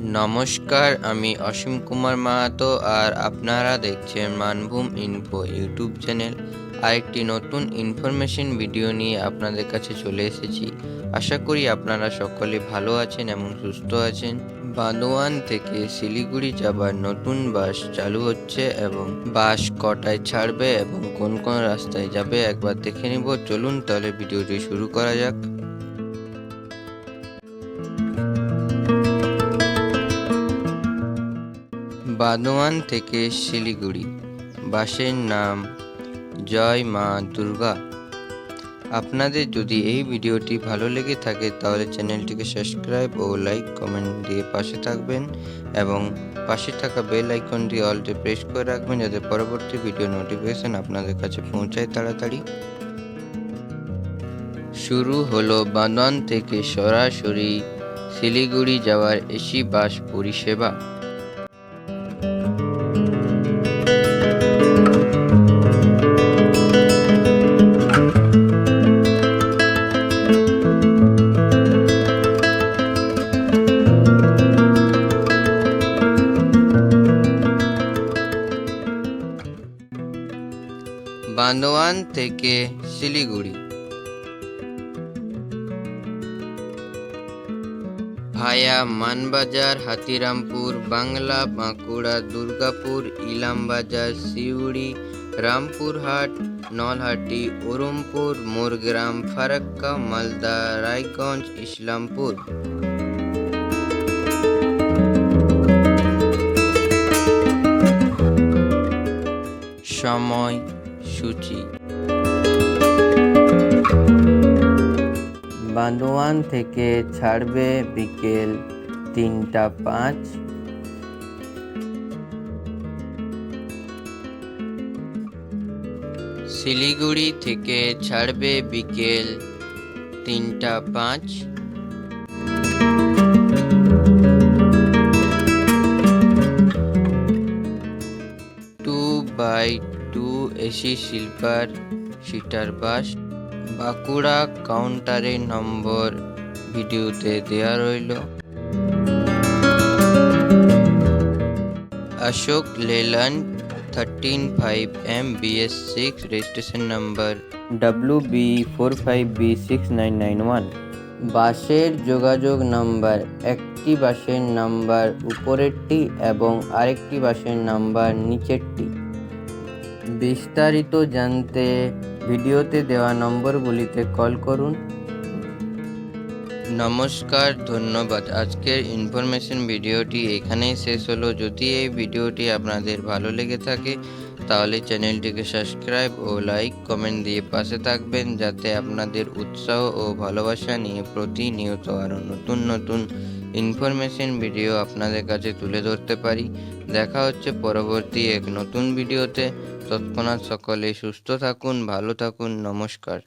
নমস্কার, আমি অসীম কুমার মাহাতো আর আপনারা দেখছেন মানভূম ইনফো ইউটিউব চ্যানেল। আরেকটি নতুন ইনফরমেশন ভিডিও নিয়ে আপনাদের কাছে চলে এসেছি। আশা করি আপনারা সকলে ভালো আছেন এবং সুস্থ আছেন। বান্দোয়ান থেকে শিলিগুড়ি যাবার নতুন বাস চালু হচ্ছে এবং বাস কটায় ছাড়বে এবং কোন কোন রাস্তায় যাবে একবার দেখে নিব। চলুন তাহলে ভিডিওটি শুরু করা যাক। বাদোয়ান থেকে শিলিগুড়ি। বাসের নাম জয় মা দুর্গা। আপনাদের যদি এই ভিডিওটি ভালো লেগে থাকে, তাহলে চ্যানেলটিকে সাবস্ক্রাইব ও লাইক কমেন্ট দিয়ে পাশে থাকবেন এবং পাশে থাকা বেল আইকনটি অলটে প্রেস করে রাখবেন যাতে পরবর্তী ভিডিও নোটিফিকেশন আপনাদের কাছে পৌঁছায় তাড়াতাড়ি। শুরু হলো বাঁদওয়ান থেকে সরাসরি শিলিগুড়ি যাওয়ার এসি বাস পরিষেবা। বান্দোয়ান থেকে শিলিগুড়ি। ভায়া মানবাজার, হাতিরামপুর, বাংলা, বাঁকুড়া, দুর্গাপুর, ইলামবাজার, সিউড়ি, রামপুরহাট, নলহাটি উরুমপুর মোরগ্রাম, ফারাক্কা, মালদা, রায়গঞ্জ, ইসলামপুর। সময় সূচি। বান্দোয়ান থেকে ছাড়বে বিকেল তিনটা পাঁচ। শিলিগুড়ি থেকে ছাড়বে বিকেল তিনটা পাঁচ। Two AC sleeper seater bus Bankura কাউন্টারের নম্বর ভিডিওতে দেয়া রইল। Ashok Leyland thirteen five M B S six registration number W B four five B six nine nine one বাসের যোগাযোগ নাম্বার একটি বাসের নাম্বার উপরেরটি এবং আরেকটি বাসের নাম্বার নিচেরটি। বিস্তারিত জানতে ভিডিওতে দেওয়া নম্বরগুলিতে কল করুন। নমস্কার, ধন্যবাদ। আজকের ইনফরমেশন ভিডিওটি এখানেই শেষ হলো। যদি এই ভিডিওটি আপনাদের ভালো লেগে থাকে তাহলে চ্যানেলটিকে সাবস্ক্রাইব ও লাইক কমেন্ট দিয়ে পাশে থাকবেন যাতে আপনাদের উৎসাহ ও ভালোবাসা নিয়ে প্রতিনিয়ত আরও নতুন নতুন ইনফরমেশন ভিডিও আপনাদের কাছে তুলে ধরতে পারি। দেখা হচ্ছে পরবর্তী এক নতুন ভিডিওতে তৎক্ষণাৎ সকলে সুস্থ থাকুন, ভালো থাকুন, নমস্কার।